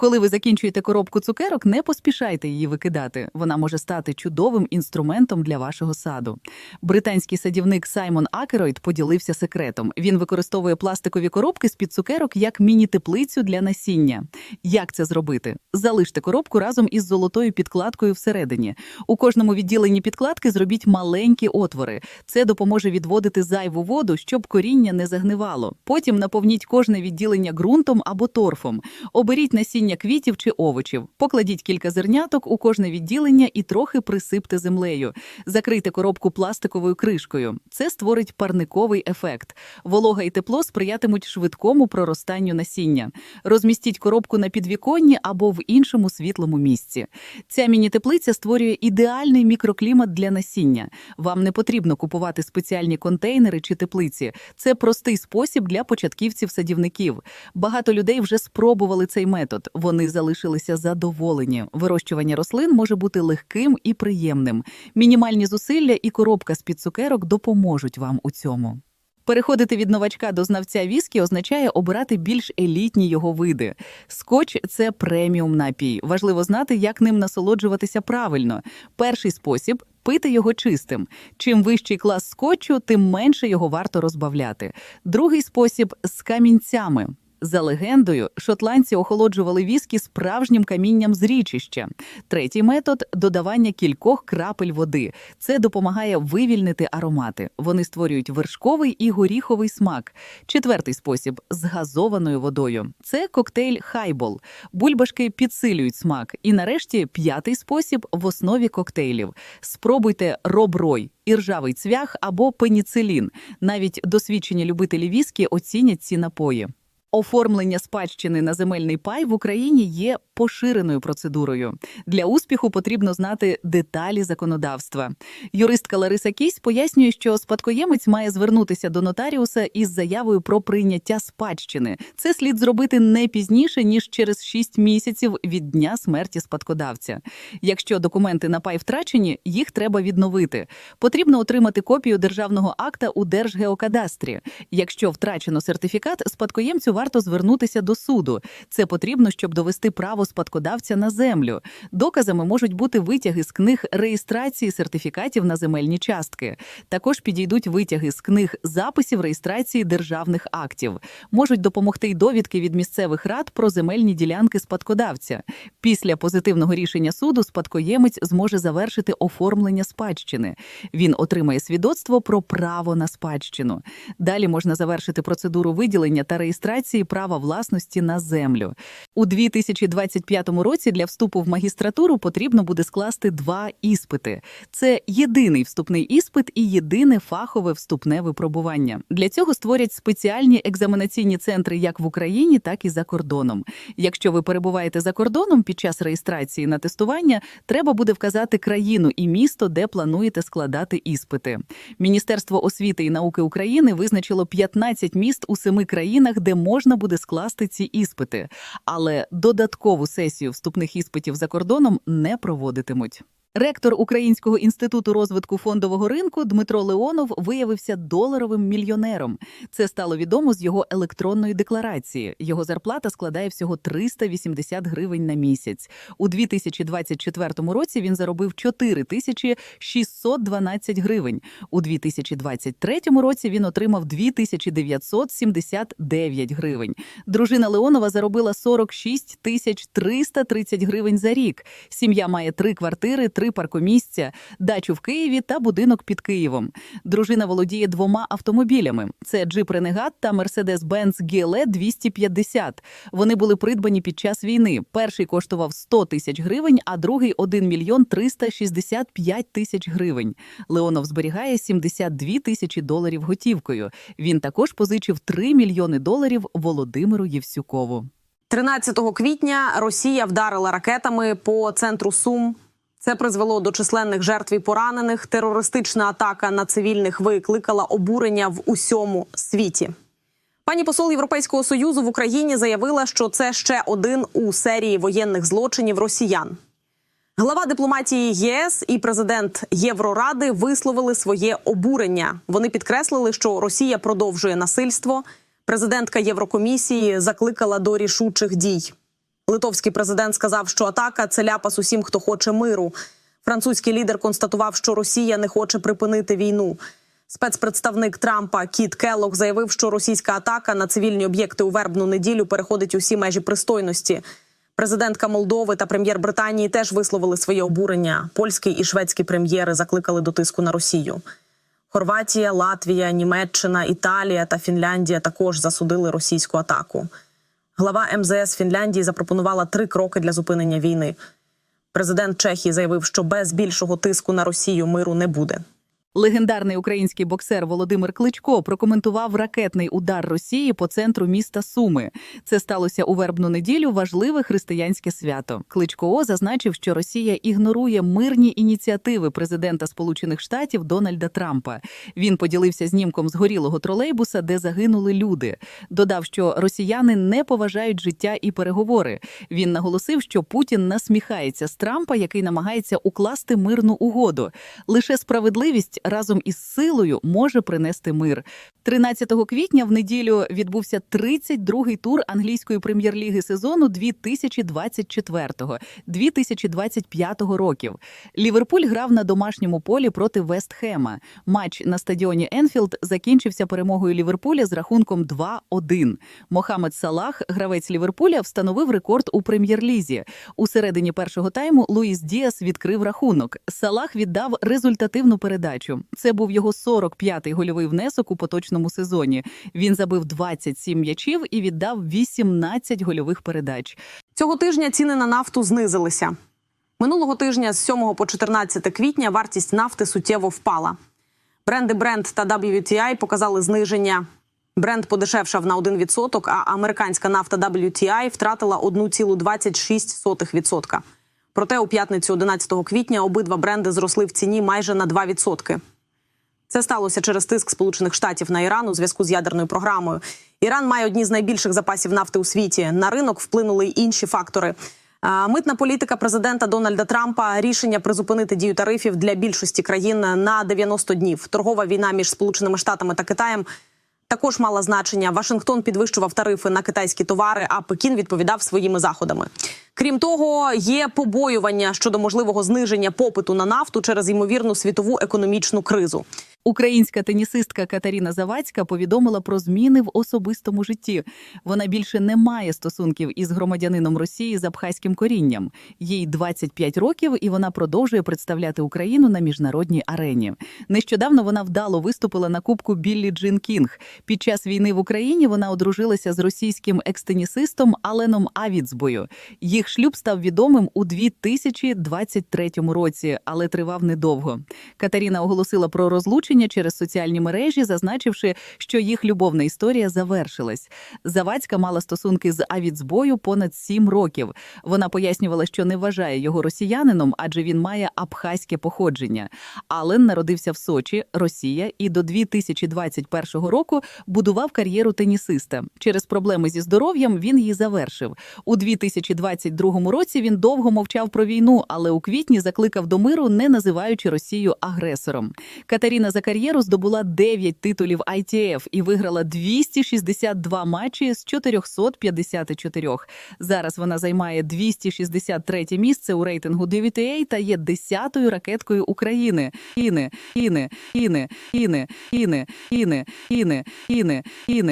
Коли ви закінчуєте коробку цукерок, не поспішайте її викидати. Вона може стати чудовим інструментом для вашого саду. Британський садівник Саймон Акеройд поділився секретом. Він використовує пластикові коробки з-під цукерок як міні-теплицю для насіння. Як це зробити? Залиште коробку разом із золотою підкладкою всередині. У кожному відділенні підкладки зробіть маленькі отвори. Це допоможе відводити зайву воду, щоб коріння не загнивало. Потім наповніть кожне відділення ґрунтом або торфом. Оберіть насіння квітів чи овочів. Покладіть кілька зерняток у кожне відділення і трохи присипте землею. Закрийте коробку пластиковою кришкою. Це створить парниковий ефект. Волога і тепло сприятимуть швидкому проростанню насіння. Розмістіть коробку на підвіконні або в іншому світлому місці. Ця міні-теплиця створює ідеальний мікроклімат для насіння. Вам не потрібно купувати спеціальні контейнери чи теплиці. Це простий спосіб для початківців-садівників. Багато людей вже спробували цей метод. Вони залишилися задоволені. Вирощування рослин може бути легким і приємним. Мінімальні зусилля і коробка з під цукерок допоможуть вам у цьому. Переходити від новачка до знавця віскі означає обирати більш елітні його види. Скотч це преміум напій. Важливо знати, як ним насолоджуватися правильно. Перший спосіб пити його чистим. Чим вищий клас скотчу, тим менше його варто розбавляти. Другий спосіб з камінцями. За легендою, шотландці охолоджували віскі справжнім камінням з річища. Третій метод додавання кількох крапель води. Це допомагає вивільнити аромати. Вони створюють вершковий і горіховий смак. Четвертий спосіб з газованою водою. Це коктейль хайбол. Бульбашки підсилюють смак. І нарешті п'ятий спосіб в основі коктейлів. Спробуйте роброй. Іржавий цвях або пеніцилін. Навіть досвідчені любителі віскі оцінять ці напої. Оформлення спадщини на земельний пай в Україні є поширеною процедурою. Для успіху потрібно знати деталі законодавства. Юристка Лариса Кісь пояснює, що спадкоємець має звернутися до нотаріуса із заявою про прийняття спадщини. Це слід зробити не пізніше ніж через 6 місяців від дня смерті спадкодавця. Якщо документи на пай втрачені, їх треба відновити. Потрібно отримати копію державного акта у Держгеокадастрі. Якщо втрачено сертифікат, спадкоємцю варто звернутися до суду. Це потрібно, щоб довести право спадкодавця на землю. Доказами можуть бути витяги з книг реєстрації сертифікатів на земельні частки. Також підійдуть витяги з книг записів реєстрації державних актів. Можуть допомогти й довідки від місцевих рад про земельні ділянки спадкодавця. Після позитивного рішення суду спадкоємець зможе завершити оформлення спадщини. Він отримає свідоцтво про право на спадщину. Далі можна завершити процедуру виділення та реєстрації права власності на землю. У 2025 році для вступу в магістратуру потрібно буде скласти два іспити. Це єдиний вступний іспит і єдине фахове вступне випробування. Для цього створять спеціальні екзаменаційні центри як в Україні, так і за кордоном. Якщо ви перебуваєте за кордоном під час реєстрації на тестування, треба буде вказати країну і місто, де плануєте складати іспити. Міністерство освіти і науки України визначило 15 міст у семи країнах, де можна буде скласти ці іспити, але додаткову сесію вступних іспитів за кордоном не проводитимуть. Ректор Українського інституту розвитку фондового ринку Дмитро Леонов виявився доларовим мільйонером. Це стало відомо з його електронної декларації. Його зарплата складає всього 380 гривень на місяць. У 2024 році він заробив 4 тисячі 612 гривень. У 2023 році він отримав 2979 гривень. Дружина Леонова заробила 46 тисяч 330 гривень за рік. Сім'я має три квартири, три паркомісця, дачу в Києві та будинок під Києвом. Дружина володіє двома автомобілями: це Jeep Renegade та Mercedes-Benz GLE 250. Вони були придбані під час війни. Перший коштував 100 тисяч гривень, а другий 1 мільйон 365 тисяч гривень. Леонов зберігає 72 тисячі доларів готівкою. Він також позичив 3 мільйони доларів Володимиру Євсюкову. 13 квітня Росія вдарила ракетами по центру Сум. Це призвело до численних жертв і поранених. Терористична атака на цивільних викликала обурення в усьому світі. Пані посол Європейського союзу в Україні заявила, що це ще один у серії воєнних злочинів росіян. Глава дипломатії ЄС і президент Євроради висловили своє обурення. Вони підкреслили, що Росія продовжує насильство. Президентка Єврокомісії закликала до рішучих дій. Литовський президент сказав, що атака це ляпас усім, хто хоче миру. Французький лідер констатував, що Росія не хоче припинити війну. Спецпредставник Трампа Кіт Келлог заявив, що російська атака на цивільні об'єкти у вербну неділю переходить усі межі пристойності. Президентка Молдови та прем'єр Британії теж висловили своє обурення. Польський і шведський прем'єри закликали до тиску на Росію. Хорватія, Латвія, Німеччина, Італія та Фінляндія також засудили російську атаку. Глава МЗС Фінляндії запропонувала три кроки для зупинення війни. Президент Чехії заявив, що без більшого тиску на Росію миру не буде. Легендарний український боксер Володимир Кличко прокоментував ракетний удар Росії по центру міста Суми. Це сталося у вербну неділю. Важливе християнське свято. Кличко зазначив, що Росія ігнорує мирні ініціативи президента Сполучених Штатів Дональда Трампа. Він поділився знімком згорілого тролейбуса, де загинули люди. Додав, що росіяни не поважають життя і переговори. Він наголосив, що Путін насміхається з Трампа, який намагається укласти мирну угоду. Лише справедливість разом із силою може принести мир. 13 квітня в неділю відбувся 32-й тур англійської прем'єр-ліги сезону 2024-2025 років. Ліверпуль грав на домашньому полі проти Вестхема. Матч на стадіоні Енфілд закінчився перемогою Ліверпуля з рахунком 2-1. Мохамед Салах, гравець Ліверпуля, встановив рекорд у прем'єр-лізі. У середині першого тайму Луїс Діас відкрив рахунок. Салах віддав результативну передачу. Це був його 45-й гольовий внесок у поточному сезоні. Він забив 27 м'ячів і віддав 18 гольових передач. Цього тижня ціни на нафту знизилися. Минулого тижня з 7 по 14 квітня вартість нафти суттєво впала. Бренди Brent та WTI показали зниження. Бренд подешевшав на 1%, а американська нафта WTI втратила 1,26%. Проте у п'ятницю 11 квітня обидва бренди зросли в ціні майже на 2%. Це сталося через тиск Сполучених Штатів на Іран у зв'язку з ядерною програмою. Іран має одні з найбільших запасів нафти у світі. На ринок вплинули й інші фактори. Митна політика президента Дональда Трампа, рішення призупинити дію тарифів для більшості країн на 90 днів. Торгова війна між Сполученими Штатами та Китаєм також мала значення. Вашингтон підвищував тарифи на китайські товари, а Пекін відповідав своїми заходами. Крім того, є побоювання щодо можливого зниження попиту на нафту через ймовірну світову економічну кризу. Українська тенісистка Катерина Завадська повідомила про зміни в особистому житті. Вона більше не має стосунків із громадянином Росії з абхазьким корінням. Їй 25 років, і вона продовжує представляти Україну на міжнародній арені. Нещодавно вона вдало виступила на кубку Біллі Джин Кінг. Під час війни в Україні вона одружилася з російським екстенісистом Аленом Авіцбою. Їх шлюб став відомим у 2023 році, але тривав недовго. Катерина оголосила про розлучення через соціальні мережі, зазначивши, що їх любовна історія завершилась. Завадська мала стосунки з Авіцбою понад сім років. Вона пояснювала, що не вважає його росіянином, адже він має абхазьке походження. Ален народився в Сочі, Росія, і до 2021 року будував кар'єру тенісиста. Через проблеми зі здоров'ям він її завершив. У 2022 році він довго мовчав про війну, але у квітні закликав до миру, не називаючи Росію агресором. Катерина за кар'єру здобула 9 титулів ITF і виграла 262 матчі з 454. Зараз вона займає 263 місце у рейтингу DVTA та є 10-ю ракеткою України. Іни, Іни, Іни, Іни, Іни, Іни, Іни, Іни, Іни.